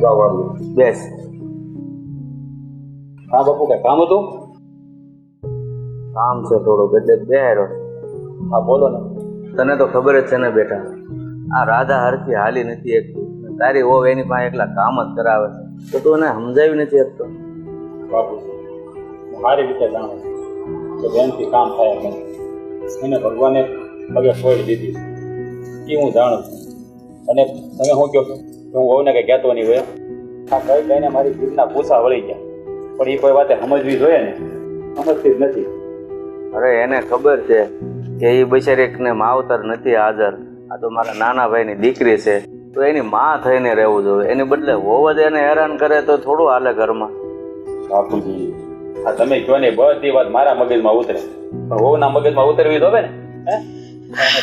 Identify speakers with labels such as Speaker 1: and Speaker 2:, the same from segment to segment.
Speaker 1: બાપુ
Speaker 2: બેસ
Speaker 1: હા, બાપુ, કઈ કામ હતું?
Speaker 2: કામ છે થોડુંક, એટલે બેહેરો
Speaker 1: હા, બોલો ને.
Speaker 2: તને તો ખબર જ છે ને, બેટા. આ રાધા હરખી હાલી નથી એક તારી હોવ એની પાસે એકલા કામ જ કરાવે છે. તો તું એને સમજાવી નથી શકતો.
Speaker 1: બાપુ, મારી રીતે જાણું તો બેનથી કામ થાય એમ એને ભગવાને પગે છોડી દીધી એ હું જાણું છું. અને તમે શું કહો હું વહુને કંઈ કહેતો નહીં હોય. આ કઈ કહીને મારી જીભના પૂછા વળી ગયા. પણ એ કોઈ વાતે સમજવી જોઈએ ને? સમજતી જ નથી.
Speaker 2: અરે એને ખબર છે કે એ બિચારીને માવતર નથી હાજર. આ તો મારા નાના ભાઈની દીકરી છે. તો એની માં થઈને રહેવું જોઈએ. એની બદલે હોવ જ એને હેરાન કરે તો થોડું હાલે ઘરમાં.
Speaker 1: બાપુજી આ તમે કહો ને બધી વાત મારા મગજમાં ઉતરે. પણ હોવના મગજમાં ઉતરવી તો ને હે?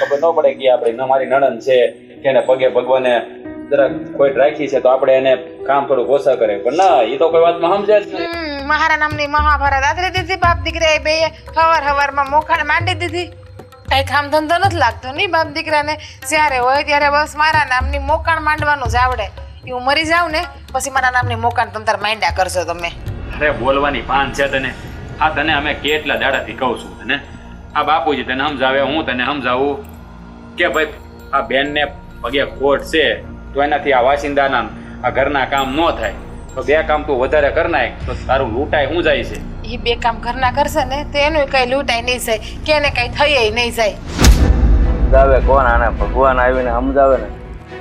Speaker 1: ખબર ન પડે કે આપણે ન મારી નણંદ છે. કે એને પગે ભગવાને જરાક કોઈ રાખી છે તો આપણે એને કામ થોડું ઓછા કરે. પણ ના એ તો કોઈ વાતમાં સમજે જ નહીં.
Speaker 3: મહારા નામની મહાભારત આદરી દીધી બાપ દીકરા એ બે હવાર હવારમાં મોખાણ માંડી દીધી. કઈ કામ ધંધો નથી લાગતો નહીં બાપ દીકરાને જ્યારે હોય ત્યારે બસ મારા નામની મોકાણ માંડવાનું જ આવડે. એ હું મરી જાઉં ને પછી મારા નામની મોકાણ તમ તાર માંડ્યા કરશો તમે.
Speaker 1: અરે બોલવાની પાન છે તને. આ તને અમે કેટલા દાડાથી કહું છું તને. આ બાપુજી તને સમજાવે હું તને સમજાવું કે ભાઈ આ બેનને પગે ખોટ છે. તો એનાથી આ વાસિંદાના આ ઘરના કામ ન થાય. તો બે કામ તું વધારે કર નાખ તો તારું લૂંટાય શું જાય છે?
Speaker 3: એ બે કામ ઘરના કરશે ને તો એનું કઈ લૂંટાય નહીં જાય. કે એને કઈ થઈ નહીં જાય.
Speaker 2: સમજાવે કોણ આને? ભગવાન આવીને સમજાવે ને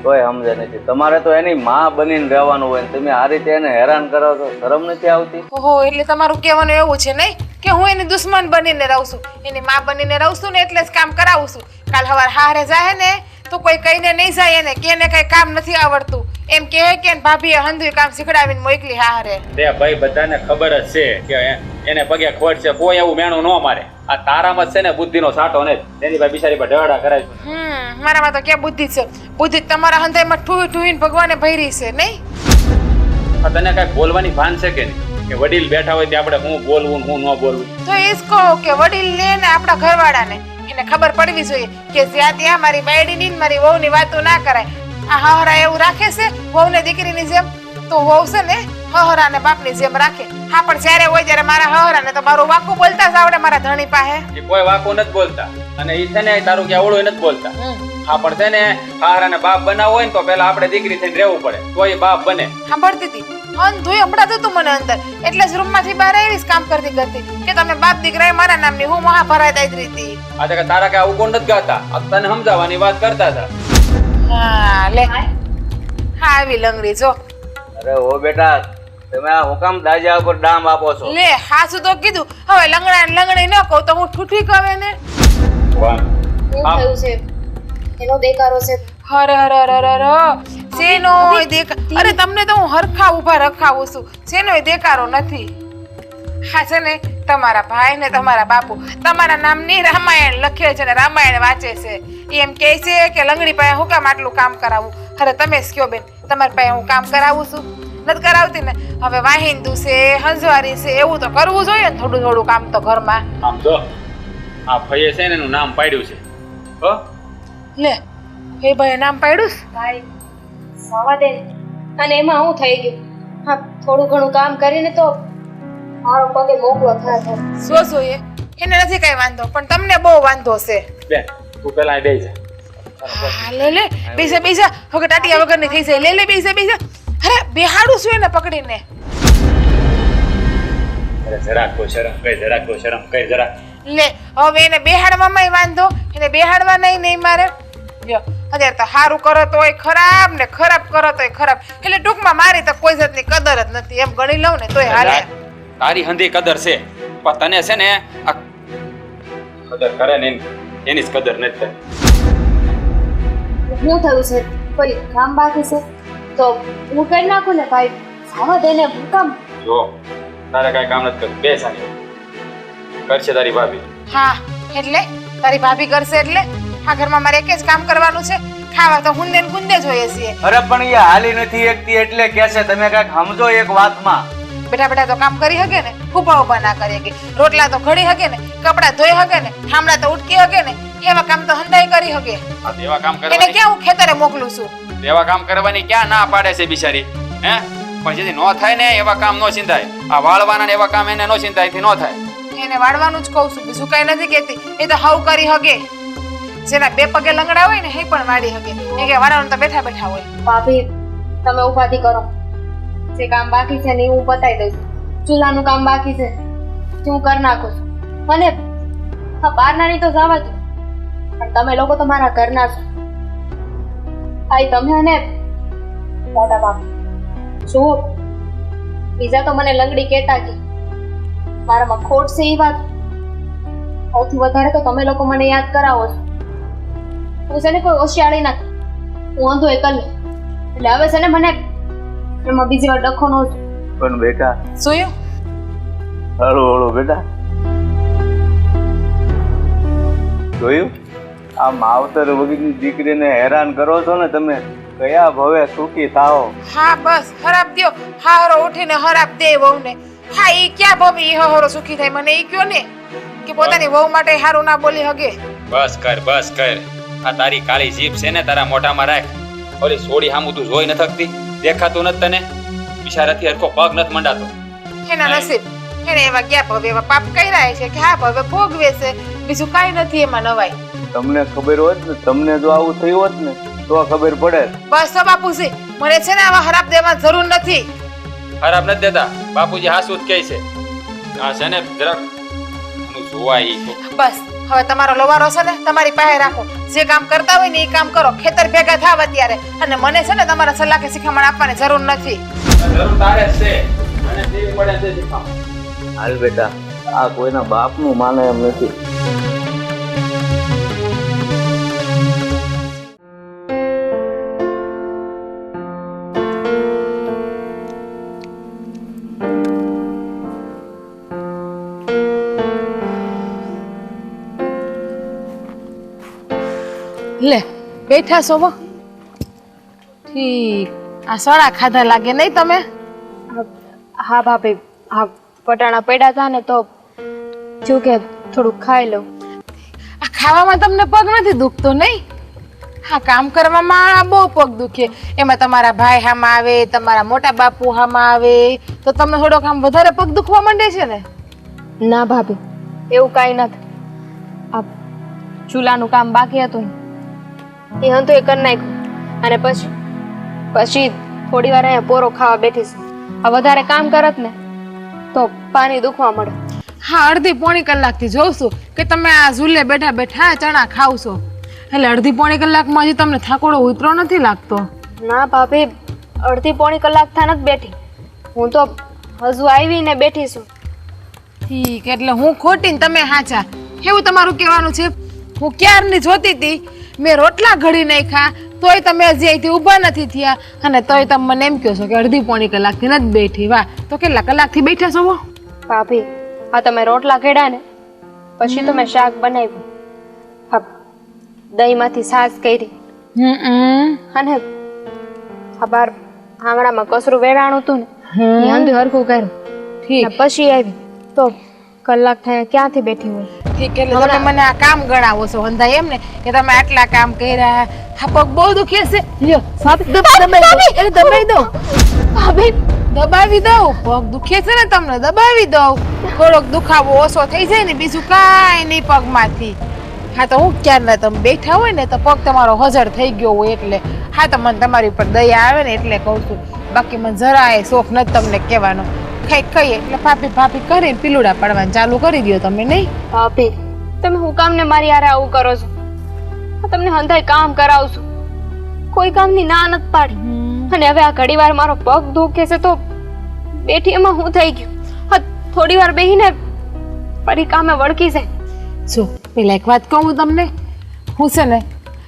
Speaker 2: કોઈ સમજે નથી. તમારે તો એની માં બનીને રહેવાનું હોય ને તમે આ રીતે એને હેરાન કરો છો? શરમ નથી આવતી?
Speaker 3: ઓહો એટલે તમારું કહેવાનું એવું છે નહીં કે હું એની દુશ્મન બનીને રહું છું. એની માં બનીને રહું છું ને એટલે જ કામ કરાવું છું. કાલ સવાર હારે જાય ને તો કોઈ કહીને નહીં જાય એને કે એને કઈ કામ નથી આવડતું. એમ કે કે ભાભીએ હંધુય કામ શીખડાવીને મોકલી હારે.
Speaker 1: તે ભાઈ બધાને ખબર જ છે કે એને પગે ખોટ છે કોઈ એવું મેણું ન મારે. આ તારામાં છે ને બુદ્ધિનો સાટો ને તેની ભાઈ બિચારી પર ઢળા કરાય છે.
Speaker 3: હમ મારામાં તો ક્યાં બુદ્ધિ છે? બુદ્ધિ તમારા હંધાઈમાં ઠૂવી ઠૂવીને ભગવાને ભરી છે નહીં?
Speaker 1: આ તને કઈ બોલવાની ભાન છે કે નહીં? કે વડીલ બેઠા હોય તે આપણે હું બોલવું હું ન બોલવું?
Speaker 3: તો એ જ કહો કે વડીલ ને આપણા ઘરવાળાને. એને ખબર પડવી જોઈએ કે જ્યાં ત્યાં મારી બાયડીની મારી વહુની વાતો ના કરાય, આ હહરા એવું રાખે છે? વહુને દીકરીની જેમ? તો વહુ છે ને હહરા ને બાપની જેમ રાખે. હા પણ જ્યારે હોય ત્યારે મારા હહરા ને તો મારું વાકું બોલતા જ આવડે મારા ધણી પાસે.
Speaker 1: એ કોઈ વાકો નથી બોલતા. અને એ છે ને તારું કે આવડું નથી બોલતા. હા પણ છે ને હારાને બાપ બનાવવો હોય ને તો પેલા આપણે દીકરી થઈને રહેવું પડે. તો એ બાપ બને.
Speaker 3: સાંભળતી હતી. અંધુય હમણાં હતું મને અંદર. એટલે જ રૂમમાંથી બહાર આવીશ કામ કરતી કરતી. કે તમે બાપ દીકરા મારા નામની હું ભરાય આદરી હતી.
Speaker 1: આ તો કે તારા કે આવું કોણ નથી ગાતા. આ તને સમજાવવાની વાત કરતા હતા.
Speaker 3: હા લે. હા આવી લંગડી જો.
Speaker 2: અરે ઓ બેટા તમે આ હુકમ દાજા ઉપર ડામ આપો છો.
Speaker 3: લે હાસુ તો કીધું. હવે લંગડા ને લંગડી ન કહું તો હું ઠૂઠી કહે ને.
Speaker 1: વાહ.
Speaker 4: શું થયું છે. એનો દેકારો છે.
Speaker 3: હર હર હર હર હર. શેનો દેખ અરે તમને તો હું હરખા ઊભા રખાવું છું. શેનો દેકારો નથી? હા છે ને તમારા ભાઈ ને તમારા બાપુ. તમારા નામની રામાયણ લખે છે ને રામાયણ વાંચે છે. એમ કહે છે કે લંગડી પાસે હું કામ આટલું કામ કરાવું? અરે તમે જ કયો બેન તમારી પાસે હું કામ કરાવું છું? નથી કરાવતી ને. હવે વાહિંદુ છે હંજવારી છે એવું તો કરવું જોઈએ ને થોડું થોડું કામ તો ઘરમાં.
Speaker 1: આમ જો આ ભાઈએ છે ને એનું નામ પાડ્યું છે. હો?
Speaker 3: લે એ ભાઈ નામ પાડ્યું છે?
Speaker 4: ભાઈ સવા દે અને એમાં હું થઈ ગયું? હા થોડું ઘણું કામ કરીને તો મારો પગે મોકળો થાય છે
Speaker 3: શું જોઈએ એને નથી કઈ વાંધો પણ તમને બહુ વાંધો છે.
Speaker 1: બેન તું પેલા બેસી જા.
Speaker 3: લે લે. બીજા બીજા. હવે ટાટિયા વગરની થઈ જાય. લે લે બીજા બીજા. અરે બેહાડું છું એને પકડીને.
Speaker 1: અરે જરાક તો શરમ કઈ જરાક તો શરમ કઈ જરાક.
Speaker 3: લે હવે એને બેહાડવામાં વાંધો એને બેહાડવા નહીં નહીં મારે. જો અત્યારે તો સારું કરો તોય ખરાબ ને ખરાબ કરો તોય ખરાબ. એટલે ટૂંકમાં મારી તો કોઈ જાતની કદર જ નથી એમ ગણી લઉં ને તોય હાલે.
Speaker 1: તારી હંધી કદર છે પણ તને છે ને આ કદર કરે ને એની- એની જ કદર નથી
Speaker 4: શું થયું છે? કોઈ કામ બાકી છે? તો હું કરી નાખું ને ભાઈ? સવા દે ભૂકમ
Speaker 1: જો તારે કાંઈ કામ નથી કરતું બે સાની કરશે તારી ભાભી.
Speaker 3: હા એટલે? તારી ભાભી કરશે એટલે? આ ઘરમાં મારે એક જ કામ કરવાનું છે. ખાવા તો હુંદે ને ગુંદે જોઈએ છીએ.
Speaker 2: અરે પણ એ હાલી નથી એકતી એટલે કે છે તમે કંઈક સમજો એક વાતમાં.
Speaker 3: બેઠા બેઠા તો કામ કરી શકે ને ઊભા ઊભા ના કરી શકે રોટલા તો ઘડી હકે ને કપડા ધોઈ હકે ને ઠામડા તો ઉટકી શકે ને એવા કામ તો હંધાઈ કરી હકે
Speaker 1: આ એવા કામ
Speaker 3: એને ક્યાં હું ખેતરે મોકલું છું?
Speaker 1: એવા કામ કરવાની ક્યાં ના પાડે છે બિચારી હે? પણ જેથી નો થાય ને એવા કામ નો ચિંતાય આ વાળવાના ને એવા કામ એને નો ચિંતાયથી નો થાય.
Speaker 3: એને વાળવાનું જ કહું છું બીજું કઈ નથી કેતી એ તો હાવ કરી હકે જેના બે પગે લંગડા હોય ને એ પણ વાળી હકે એ કે વાળવાનું તો બેઠા બેઠા હોય.
Speaker 4: ભાભી તમે ઉપાધી કરો. જે કામ બાકી છે ને હું પતાવી દઉં ચૂલાનું કામ બાકી છે. જે હું કરી નાખું છું? અને હા બહારનાની તો જવા દો. પણ તમે લોકો તો મારા ઘરના છો. આઈ તમે અને મોટા બાપ. શું બીજા તો મને લંગડી કહેતા કે મારામાં ખોટ છે એ વાત. સૌથી વધારે તો તમે લોકો મને યાદ કરાવો છો. હું છે ને કોઈ હોશિયારી ના હું વાંધો એ કરી એટલે હવે છે ને મને એમાં બીજી વાર ડખો નો
Speaker 2: પણ બેટા
Speaker 3: જોયું
Speaker 2: હળો હળો બેટા. જોયું આ માવતર વગરની દીકરીને હેરાન કરો છો ને તમે કયા ભવે સુખી થાઓ?
Speaker 3: હા બસ હરાબ હા હારો ઉઠીને ખરાબ દે વહુને. હા ઈ ક્યાં ભવે ઈ હરો સુખી થાય. મને ઈ કયો ને કે પોતાની વહુ માટે હારું ના બોલી હગે.
Speaker 1: બસ કર બસ કર. આ તારી કાળી જીભ છે ને તારા મોઢામાં રાખ. ઓલી સોડી હામું તું જોઈ ન થકતી. દેખાતું નથી તને? બિચારાથી હરખો પગ નથી મંડાતો.
Speaker 3: એના નસીબ એને એવા ગયા ભવે એવા પાપ કર્યા છે કે હા ભવે ભોગવે છે બીજું કાંઈ નથી એમાં નવાય
Speaker 2: તમને ખબર હોત ને તમને જો આવું થયું હોત ને તો ખબર પડે.
Speaker 3: બસ તો બાપુજી મને છે ને આવા હરાબ દેવાની જરૂર નથી.
Speaker 1: ખરાબ નથી દેતા. બાપુજી હાસુ જ કહે છે. આ છે ને જરાક જોવાય
Speaker 3: બસ હવે તમારો લોવારો છે ને તમારી પાસે રાખો. જે કામ કરતા હોય ને એ કામ કરો. ખેતર ભેગા થાવ અત્યારે. અને મને છે ને તમારા સલાહ કે શિખામણ આપવાની જરૂર નથી.
Speaker 1: જરૂર તારે છે. અને દેવી પડે તે
Speaker 2: હાલ બેટા આ કોઈના બાપનું માને એમ નથી.
Speaker 3: લે બેઠા છો ઠીક. આ સણા ખાધા લાગે નહીં તમે?
Speaker 4: હા ભાભી હા પટાણા પડ્યા હતા ને તો જો કે થોડુંક ખાઈ લઉં.
Speaker 3: આ ખાવામાં તમને પગ નથી દુખતો નહીં? હા કામ કરવામાં બહુ પગ દુખે. એમાં તમારા ભાઈ હામાં આવે તમારા મોટા બાપુ હામાં આવે તો તમને થોડોક આમ વધારે પગ દુખવા માંડે છે ને?
Speaker 4: ના ભાભી એવું કાંઈ નથી. આ ચૂલાનું કામ બાકી હતું એ હંતુ એ કરી નાખ્યું. અને પછી પછી થોડી વાર અહીંયા પોરો ખાવા બેઠીશ આ વધારે કામ કરત ને તો પાણી દુખવા મળે.
Speaker 3: હા અડધી પોણી કલાકથી જોઉં છું કે તમે આ ઝૂલે બેઠા બેઠા ચણા ખાવ છો. એટલે અડધી પોણી કલાકમાં હજી તમને થાકોડો ઉતરો નથી લાગતો.
Speaker 4: ના ભાભી અડધી પોણી કલાક થા નથી બેઠી. હું તો હજુ આવીને બેઠી છું.
Speaker 3: ઠીક એટલે હું ખોટી ને તમે હાચા. એવું તમારું કહેવાનું છે? હું ક્યારની જોતી હતી મેં રોટલા ઘડી નાખ્યા તોય તમે હજી અહીંથી ઊભા નથી થયા. અને તોય તમે મને એમ કહો છો કે અડધી પોણી કલાકથી નથી બેઠી. વાહ તો કેટલા કલાકથી બેઠા છો?
Speaker 4: ભાભી આ તમે રોટલા ઘડ્યા ને પછી તો મેં શાક બનાવ્યું. હા દહીંમાંથી સાસ કરી.
Speaker 3: હમ
Speaker 4: અને આ બાર આંગણામાં કસરું વેરાણું હતું ને એ હરખું કર્યું. પછી આવી તો કલાક થયા ક્યાંથી બેઠી હોય?
Speaker 3: ઠીક એટલે તમે મને આ કામ ગણાવો છો. હંધાય એમ ને કે તમે આટલા કામ કર્યા. હા પગ બહુ દુખે છે. લ્યો દબાઈ દો દબાઈ દો
Speaker 4: ભાભી.
Speaker 3: દબાવી દઉં. પગ દુખે છે ને તમને દબાવી દઉં. થોડોક દુખાવો ઓછો થઈ જાય ને બીજું કાંઈ નહીં પગમાંથી. હા તો હું ક્યારના તમે બેઠા હોય ને તો પગ તમારો હજર થઈ ગયો હોય એટલે. હા તો મને તમારી ઉપર દયા આવે ને એટલે કહું છું. બાકી મને જરાય શોખ નથી તમને કહેવાનો. ખાઈ કહીએ. એટલે ભાભી ભાભી કરીને પીલુડા પાડવાનું ચાલુ કરી દો તમે નહીં?
Speaker 4: ભાભી તમે હું કામ ને મારી હારે આવું કરો છો? તમને હંધાય કામ કરાવશું કોઈ કામની ના નથી પાડી. અને હવે આ ઘડી વાર મારો પગ દુખે છે તો બેઠી એમાં હું થઈ ગયું. થોડી વાર બેહીને ફરી કામે વળકી જાય.
Speaker 3: જો પેલા એક વાત કહું તમને. હું છે ને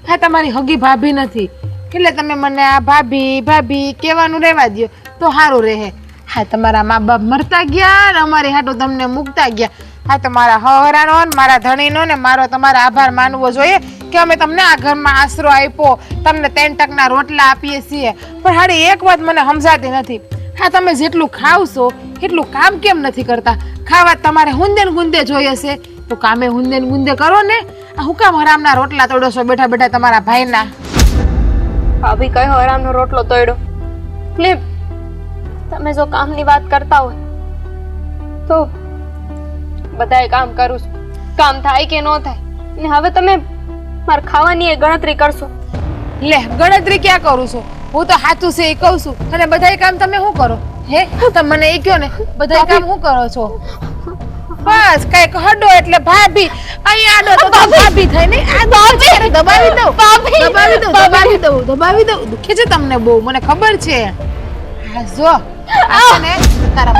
Speaker 3: હા તમારી હગી ભાભી નથી. એટલે તમે મને આ ભાભી ભાભી કહેવાનું રહેવા દ્યો. તો સારું રહે. હા, તમારા મા બાપ મરતા ગયા ને અમારી હાટો તમને મૂકતા ગયા. હા તમારા હહરાનો ને મારા ધણીનો ને મારો તમારો આભાર માનવો જોઈએ કે અમે તમને આ ઘરમાં આશરો આપ્યો, તમને ત્રણ ટકના રોટલા આપીએ છીએ. પણ હાડી એક વાત મને સમજાતી નથી. હા, તમે જેટલું ખાવ છો, એટલું કામ કેમ નથી કરતા? ખાવા તમારે હુંદે ગુંદે જોઈએ છે. તો કામે હુંદે ગુંદે કરો ને. આ હું કામ હરામના રોટલા તોડો છો બેઠા બેઠા તમારા ભાઈના?
Speaker 4: ભાભી કયો હરામનો રોટલો તોડ્યો? ને તમે જો કામની વાત કરતા હોય તો બધાય કામ કરું છું. કામ થાય કે ન થાય ને હવે તમે મારે ખાવાની એ ગણતરી કરશો.
Speaker 3: લે ગણતરી ક્યાં કરું છું? હું તો હાથું છે એ કહું છું. અને બધાય કામ તમે શું કરો? હે? તમે મને એ કહો ને બધાય કામ શું કરો છો? બસ કંઈક હડો એટલે ભાભી. અહીંયા આડો તો ભાભી. થાય ને આ દબાવી દબાવી દઉં દબાવી દઉં દબાવી દઉં દબાવી દઉં. દુખે છે તમને બહુ મને ખબર છે. હા જો આ છે ને, તારા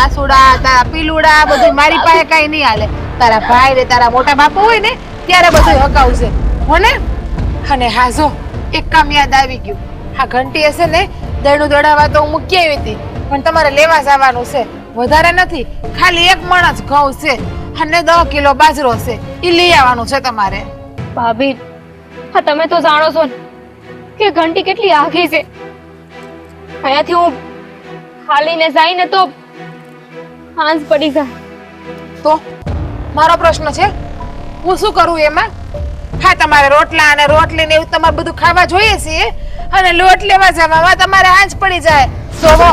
Speaker 3: આસુડા તારા પીલુડા બધું મારી પાસે કઈ નહીં હાલે. તારા ભાઈ ને તારા મોટા બાપુ હોય ને, ત્યારે બધું હકાવશે હો અને હા, જો, એક કામ યાદ આવી ગયું. હા ઘંટી હશે ને દળનું દડાવા તો મૂકી આવી હતી, પણ તમારે લેવા જવાનું છે. વધારે નથી, ખાલી એક માણસ ઘઉં છે અને દસ કિલો બાજરો છે. એ લઈ આવવાનું છે તમારે.
Speaker 4: ભાભી, હા, તમે તો જાણો છો કે ઘંટી કેટલી આઘી છે. અહીંયાથી હું હાલીને જાય ને તો હાંસ પડી જાય.
Speaker 3: તો? મારો પ્રશ્ન છે, હું શું કરું એમાં? હા, તમારે રોટલા અને રોટલી ને એવું તમારે બધું ખાવા જોઈએ છે અને લોટ લેવા જવામાં તમારે હાંજ પડી જાય. સોવો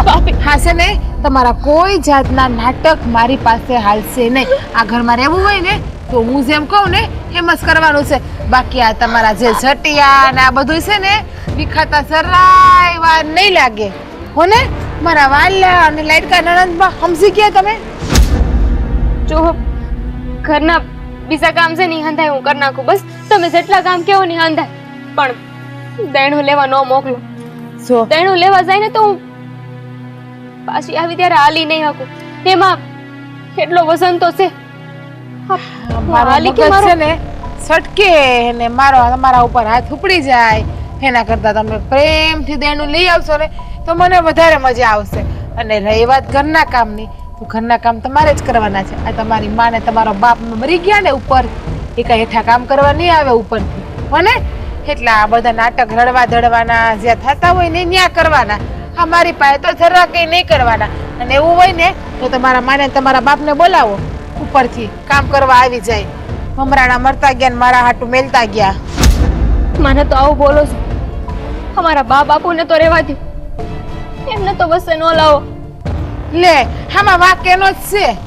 Speaker 3: હા નહીં, તમારા કોઈ જાતના નાટક મારી પાસે હાલશે નહીં. આ ઘરમાં રહેવું હોય ને, તો હું જેમ કહું ને, એમ જ કરવાનું છે. બાકી આ તમારા જે ઝટિયા ને આ બધું છે ને, વિખાતા સરાય વાર નહીં લાગે. હો ને? મારા વાલ્યા અને લાડકા નણંદમાં સમજી ગયા તમે?
Speaker 4: જો ઘરના બીજા કામ છે નહીં હંધાય હું કરી નાખું. બસ તમે જેટલા કામ કેવો નહીં હંધાય પણ દેણું લેવા ન મોકલો.
Speaker 3: સો
Speaker 4: દેણું લેવા જાય ને તો હું પાછી આવી ત્યારે હાલી નહીં શકું. એમાં એટલો વજન તો છે. હાલી કે મારો?
Speaker 3: છે ને સટકે ને મારો તમારા ઉપર હાથ ઉપડી જાય. એના કરતા તમે પ્રેમથી દેણું લઈ આવશો ને તો મને વધારે મજા આવશે. અને રહી વાત ઘરના કામની, તો ઘરના કામ તમારે જ કરવાના છે. આ તમારી માં ને તમારો બાપ મરી ગયા ને ઉપર, એ કઈ હેઠા કામ કરવા નહીં આવે ઉપરથી. મને એટલે આ બધા નાટક રડવા ધડવાના જ્યાં થતા હોય ને ત્યાં કરવાના. આ મારી પાસે તો જરા કઈ નહીં કરવાના. અને એવું હોય ને, તો તમારા માને તમારા બાપને બોલાવો. ઉપરથી કામ કરવા આવી જાય. મમરાણા મરતા ગયા ને મારા હાટું મેલતા ગયા.
Speaker 4: મને તો આવું બોલો છો. અમારા બા બાપુને તો રહેવા દો એમને તો વસે નો લાવો.
Speaker 3: લે હામાં વાક એનો જ છે.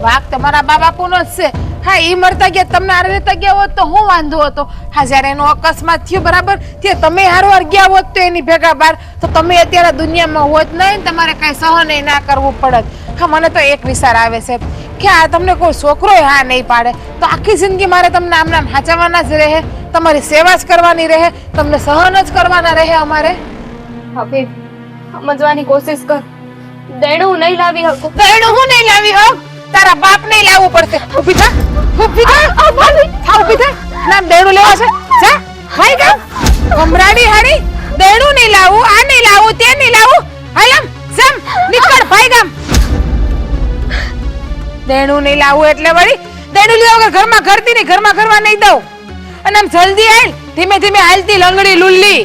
Speaker 3: વાક તમારા બા બાપુનો જ છે. હા ઈ મરતા ગયા તમને હારે રહેતા ગયા હોત તો હું વાંધો હતો? હા જ્યારે એનો અકસ્માત થયો બરાબર? તે તમે હારવાર ગયા હોત તો એની ભેગા બાર. તો તમે અત્યારે દુનિયામાં હોત નહીં તમારે કાંઈ સહન ના કરવું પડત. હા મને તો એક વિચાર આવે છે. કે આ તમને કોઈ છોકરો હા નહીં પાડે. તો આખી જિંદગી મારે તમને આમ નામ હાચવવાના જ રહે. તમારી સેવા જ કરવાની રહે. તમને સહન જ કરવાના રહે અમારે.
Speaker 4: હવે સમજવાની કોશિશ કર. દેણું નહીં લાવી હકું.
Speaker 3: દેણું હું નહીં લાવી હો તારા બાપ ને લાવવું પડશે. ઊભી થા. ઊભી થા. ઊભી થા ના દહીણું લેવા છે. જા. હાઈ જા. અમરાડી હાડી. દહીણું નહીં લાવું આ નહીં લાવું તે નહીં લાવું. હાલમ સમ. નીકળ ભાઈ ગામ. દહીણું નહીં લાવું એટલે વળી દેણું લેવા વગર ઘરમાં ઘરતી નહીં ઘરમાં ઘરમાં નહીં દઉં. અને આમ જલ્દી હાલ ધીમે ધીમે હાલતી લંગડી લુલ્લી.